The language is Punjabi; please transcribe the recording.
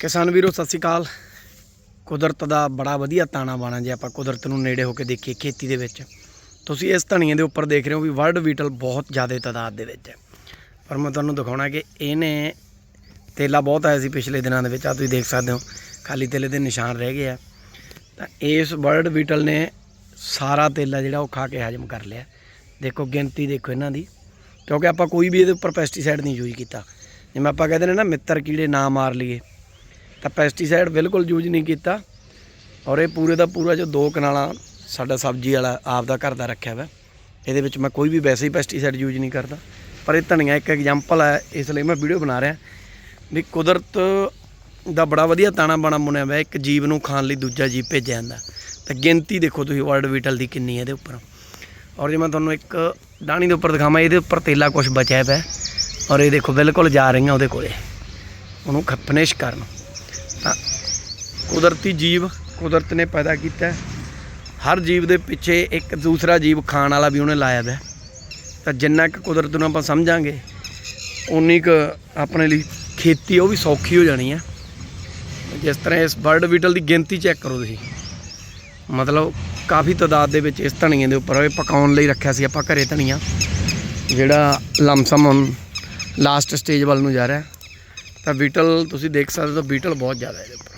ਕਿਸਾਨ ਵੀਰੋ, ਸਤਿ ਸ਼੍ਰੀ ਅਕਾਲ। ਕੁਦਰਤ ਦਾ ਬੜਾ ਵਧੀਆ ਤਾਣਾ ਬਾਣਾ ਜੇ ਆਪਾਂ ਕੁਦਰਤ ਨੂੰ ਨੇੜੇ ਹੋ ਕੇ ਦੇਖੀਏ ਖੇਤੀ ਦੇ ਵਿੱਚ। ਤੁਸੀਂ ਇਸ ਧਨੀਏ ਦੇ ਉੱਪਰ ਦੇਖ ਰਹੇ ਹੋ ਵੀ ਵਰਲਡ ਵੀਟਲ ਬਹੁਤ ਜ਼ਿਆਦਾ ਤਾਦਾਦ ਦੇ ਵਿੱਚ ਹੈ। ਪਰ ਮੈਂ ਤੁਹਾਨੂੰ ਦਿਖਾਉਣਾ ਕਿ ਇਹਨੇ ਤੇਲਾ ਬਹੁਤ ਆਇਆ ਸੀ ਪਿਛਲੇ ਦਿਨਾਂ ਦੇ ਵਿੱਚ। ਆ ਤੁਸੀਂ ਦੇਖ ਸਕਦੇ ਹੋ, ਖਾਲੀ ਤੇਲੇ ਦੇ ਨਿਸ਼ਾਨ ਰਹਿ ਗਏ ਆ। ਤਾਂ ਇਸ ਵਰਲਡ ਵੀਟਲ ਨੇ ਸਾਰਾ ਤੇਲਾ ਜਿਹੜਾ ਉਹ ਖਾ ਕੇ ਹਜਮ ਕਰ ਲਿਆ। ਦੇਖੋ, ਗਿਣਤੀ ਦੇਖੋ ਇਹਨਾਂ ਦੀ। ਕਿਉਂਕਿ ਆਪਾਂ ਕੋਈ ਵੀ ਇਹਦੇ ਉੱਪਰ ਪੈਸਟੀਸਾਈਡ ਨਹੀਂ ਯੂਜ਼ ਕੀਤਾ। ਜਿਵੇਂ ਆਪਾਂ ਕਹਿੰਦੇ ਨੇ ਨਾ ਮਿੱਤਰ ਕੀੜੇ ਨਾ ਮਾਰ ਲਈਏ। ਤਾਂ ਪੈਸਟੀਸਾਈਡ ਬਿਲਕੁਲ ਯੂਜ਼ ਨਹੀਂ ਕੀਤਾ ਔਰ ਇਹ ਪੂਰੇ ਦਾ ਪੂਰਾ ਜੋ ਦੋ ਕਨਾਲਾਂ ਸਾਡਾ ਸਬਜ਼ੀ ਵਾਲਾ ਆਪ ਦਾ ਘਰ ਦਾ ਰੱਖਿਆ ਵਾ, ਇਹਦੇ ਵਿੱਚ ਮੈਂ ਕੋਈ ਵੀ ਵੈਸੇ ਹੀ ਪੈਸਟੀਸਾਈਡ ਯੂਜ਼ ਨਹੀਂ ਕਰਦਾ। ਪਰ ਇਹ ਧਨੀਆ ਇੱਕ ਐਗਜ਼ਾਮਪਲ ਹੈ ਇਸ ਲਈ ਮੈਂ ਵੀਡੀਓ ਬਣਾ ਰਿਹਾ। ਵੀ ਕੁਦਰਤ ਦਾ ਬੜਾ ਵਧੀਆ ਤਾਣਾ ਬਾਣਾ ਬੁਣਿਆ ਹੋਇਆ, ਇੱਕ ਜੀਵ ਨੂੰ ਖਾਣ ਲਈ ਦੂਜਾ ਜੀਵ ਭੇਜਿਆ ਜਾਂਦਾ। ਤਾਂ ਗਿਣਤੀ ਦੇਖੋ ਤੁਸੀਂ ਵਰਲਡ ਵੀਟਲ ਦੀ ਕਿੰਨੀ ਹੈ ਇਹਦੇ ਉੱਪਰ। ਔਰ ਜੇ ਮੈਂ ਤੁਹਾਨੂੰ ਇੱਕ ਡਾਣੀ ਦੇ ਉੱਪਰ ਦਿਖਾਵਾਂ, ਇਹਦੇ ਉੱਪਰ ਤੇਲਾ ਕੁਝ ਬਚਿਆ ਪਿਆ ਔਰ ਇਹ ਦੇਖੋ ਬਿਲਕੁਲ ਜਾ ਰਹੀਆਂ ਉਹਦੇ ਕੋਲੇ। ਉਹਨੂੰ ਖਪਨੇਸ਼ ਕਰਨ। ਕੁਦਰਤੀ ਜੀਵ ਕੁਦਰਤ ਨੇ ਪੈਦਾ ਕੀਤਾ। ਹਰ ਜੀਵ ਦੇ ਪਿੱਛੇ ਇੱਕ ਦੂਸਰਾ ਜੀਵ ਖਾਣ ਵਾਲਾ ਵੀ ਉਹਨੇ ਲਾਇਆ ਦਾ। ਤਾਂ ਜਿੰਨਾ ਕੁ ਕੁਦਰਤ ਨੂੰ ਆਪਾਂ ਸਮਝਾਂਗੇ ਉਨੀ ਕੁ ਆਪਣੇ ਲਈ ਖੇਤੀ ਉਹ ਵੀ ਸੌਖੀ ਹੋ ਜਾਣੀ ਹੈ ਜਿਸ ਤਰ੍ਹਾਂ ਇਸ ਬਰਡ ਬੀਟਲ ਦੀ ਗਿਣਤੀ ਚੈੱਕ ਕਰੋ ਤੁਸੀਂ। ਮਤਲਬ ਕਾਫੀ ਤਾਦਾਦ ਦੇ ਵਿੱਚ ਇਸ ਧਨੀਏ ਦੇ ਉੱਪਰ ਇਹ ਪਕਾਉਣ ਲਈ ਰੱਖਿਆ ਸੀ ਆਪਾਂ ਘਰੇ ਧਨੀਆ, ਜਿਹੜਾ ਲਮਸਮ ਲਾਸਟ ਸਟੇਜ ਵੱਲ ਨੂੰ ਜਾ ਰਿਹਾ। ਤਾਂ ਬੀਟਲ ਤੁਸੀਂ ਦੇਖ ਸਕਦੇ ਹੋ ਬੀਟਲ ਬਹੁਤ ਜ਼ਿਆਦਾ ਇਹਦੇ ਉੱਪਰ।